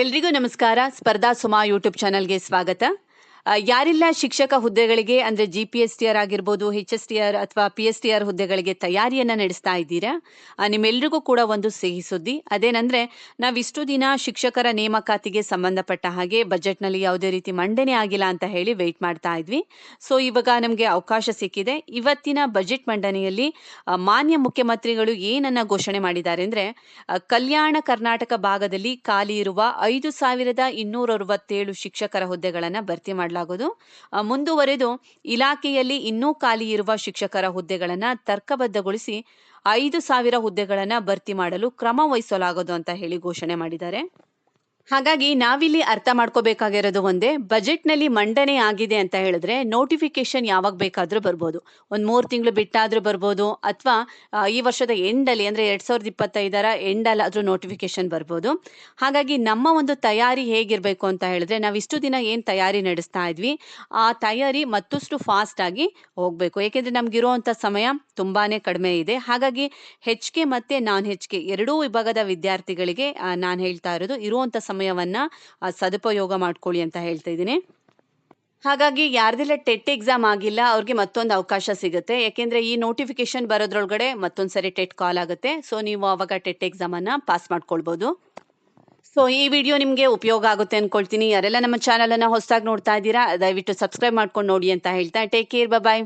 ಎಲ್ರಿಗೂ ನಮಸ್ಕಾರ. ಸ್ಪರ್ಧಾ ಸುಮಾ ಯೂಟ್ಯೂಬ್ ಚಾನಲ್ಗೆ ಸ್ವಾಗತ. ಯಾರೆಲ್ಲ ಶಿಕ್ಷಕ ಹುದ್ದೆಗಳಿಗೆ, ಅಂದ್ರೆ G P S T R ಆಗಿರ್ಬೋದು ಹೆಚ್ ಎಸ್ ಟಿ ಆರ್ ಅಥವಾ ಪಿ ಎಸ್ ಟಿ ಆರ್ ಹುದ್ದೆಗಳಿಗೆ ತಯಾರಿಯನ್ನ ನಡೆಸ್ತಾ ಇದ್ದೀರಾ? ನಿಮ್ಮೆಲ್ರಿಗೂ ಕೂಡ ಒಂದು ಸಿಹಿ ಸುದ್ದಿ. ಅದೇನಂದ್ರೆ ನಾವಿಷ್ಟು ದಿನ ಶಿಕ್ಷಕರ ನೇಮಕಾತಿಗೆ ಸಂಬಂಧಪಟ್ಟ ಹಾಗೆ ಬಜೆಟ್ನಲ್ಲಿ ಯಾವುದೇ ರೀತಿ ಮಂಡನೆ ಆಗಿಲ್ಲ ಅಂತ ಹೇಳಿ ವೆಯ್ಟ್ ಮಾಡ್ತಾ ಇದ್ವಿ. ಸೊ ಇವಾಗ ನಮಗೆ ಅವಕಾಶ ಸಿಕ್ಕಿದೆ. ಇವತ್ತಿನ ಬಜೆಟ್ ಮಂಡನೆಯಲ್ಲಿ ಮಾನ್ಯ ಮುಖ್ಯಮಂತ್ರಿಗಳು ಏನನ್ನ ಘೋಷಣೆ ಮಾಡಿದ್ದಾರೆ ಅಂದ್ರೆ ಕಲ್ಯಾಣ ಕರ್ನಾಟಕ ಭಾಗದಲ್ಲಿ ಖಾಲಿ ಇರುವ ಐದು ಸಾವಿರದ ಇನ್ನೂರ ಅರವತ್ತೇಳು ಶಿಕ್ಷಕರ ಹುದ್ದೆಗಳನ್ನು ಭರ್ತಿ ಮಾಡಲಾಗುವುದು ಆ, ಮುಂದುವರೆದು ಇಲಾಖೆಯಲ್ಲಿ ಇನ್ನೂ ಖಾಲಿ ಇರುವ ಶಿಕ್ಷಕರ ಹುದ್ದೆಗಳನ್ನು ತರ್ಕಬದ್ಧಗೊಳಿಸಿ ಐದು ಸಾವಿರ ಹುದ್ದೆಗಳನ್ನು ಭರ್ತಿ ಮಾಡಲು ಕ್ರಮ ವಹಿಸಲಾಗದು ಅಂತ ಹೇಳಿ ಘೋಷಣೆ ಮಾಡಿದ್ದಾರೆ. ಹಾಗಾಗಿ ನಾವಿಲ್ಲಿ ಅರ್ಥ ಮಾಡ್ಕೋಬೇಕಾಗಿರೋದು ಒಂದೇ, ಬಜೆಟ್ನಲ್ಲಿ ಮಂಡನೆ ಆಗಿದೆ ಅಂತ ಹೇಳಿದ್ರೆ ನೋಟಿಫಿಕೇಶನ್ ಯಾವಾಗ ಬೇಕಾದ್ರೂ ಬರ್ಬೋದು. ಒಂದು ಮೂರು ತಿಂಗಳು ಬಿಟ್ಟಾದ್ರೂ ಬರ್ಬೋದು, ಅಥವಾ ಈ ವರ್ಷದ ಎಂಡಲ್ಲಿ, ಅಂದರೆ ಎರಡ್ ಸಾವಿರದ ಇಪ್ಪತ್ತೈದರ ಆದ್ರೂ ನೋಟಿಫಿಕೇಶನ್ ಬರ್ಬೋದು. ಹಾಗಾಗಿ ನಮ್ಮ ಒಂದು ತಯಾರಿ ಹೇಗಿರಬೇಕು ಅಂತ ಹೇಳಿದ್ರೆ, ನಾವು ಇಷ್ಟು ದಿನ ಏನು ತಯಾರಿ ನಡೆಸ್ತಾ ಇದ್ವಿ, ಆ ತಯಾರಿ ಮತ್ತಷ್ಟು ಫಾಸ್ಟ್ ಆಗಿ ಹೋಗಬೇಕು. ಏಕೆಂದರೆ ನಮಗಿರುವಂಥ ಸಮಯ ತುಂಬಾನೇ ಕಡಿಮೆ ಇದೆ. ಹಾಗಾಗಿ ಹೆಚ್ ಕೆ ಮತ್ತು ನಾನ್ ಹೆಚ್ ಕೆ ಎರಡೂ ವಿಭಾಗದ ವಿದ್ಯಾರ್ಥಿಗಳಿಗೆ ನಾನು ಹೇಳ್ತಾ ಇರೋದು ಇರುವಂಥ ಸಮಯವನ್ನ ಸದುಪಯೋಗ ಮಾಡ್ಕೊಳ್ಳಿ ಅಂತ ಹೇಳ್ತಾ ಇದ್ದೀನಿ. ಹಾಗಾಗಿ ಯಾರ್ದೆಲ್ಲ ಟೆಟ್ ಎಕ್ಸಾಮ್ ಆಗಿಲ್ಲ, ಅವ್ರಿಗೆ ಮತ್ತೊಂದು ಅವಕಾಶ ಸಿಗುತ್ತೆ. ಯಾಕೆಂದ್ರೆ ಈ ನೋಟಿಫಿಕೇಶನ್ ಬರೋದ್ರೊಳಗಡೆ ಮತ್ತೊಂದು ಸರಿ ಟೆಟ್ ಕಾಲ್ ಆಗುತ್ತೆ. ಸೊ, ನೀವು ಅವಾಗ ಟೆಟ್ ಎಕ್ಸಾಮ್ ಅನ್ನ ಪಾಸ್ ಮಾಡ್ಕೊಳ್ಬೋದು. ಸೊ, ಈ ವಿಡಿಯೋ ನಿಮಗೆ ಉಪಯೋಗ ಆಗುತ್ತೆ ಅನ್ಕೊಳ್ತೀನಿ. ಯಾರೆಲ್ಲ ನಮ್ಮ ಚಾನಲನ್ನು ಹೊಸದಾಗಿ ನೋಡ್ತಾ ಇದ್ದೀರಾ, ದಯವಿಟ್ಟು ಸಬ್ಸ್ಕ್ರೈಬ್ ಮಾಡ್ಕೊಂಡು ನೋಡಿ ಅಂತ ಹೇಳ್ತಾ. Take care bye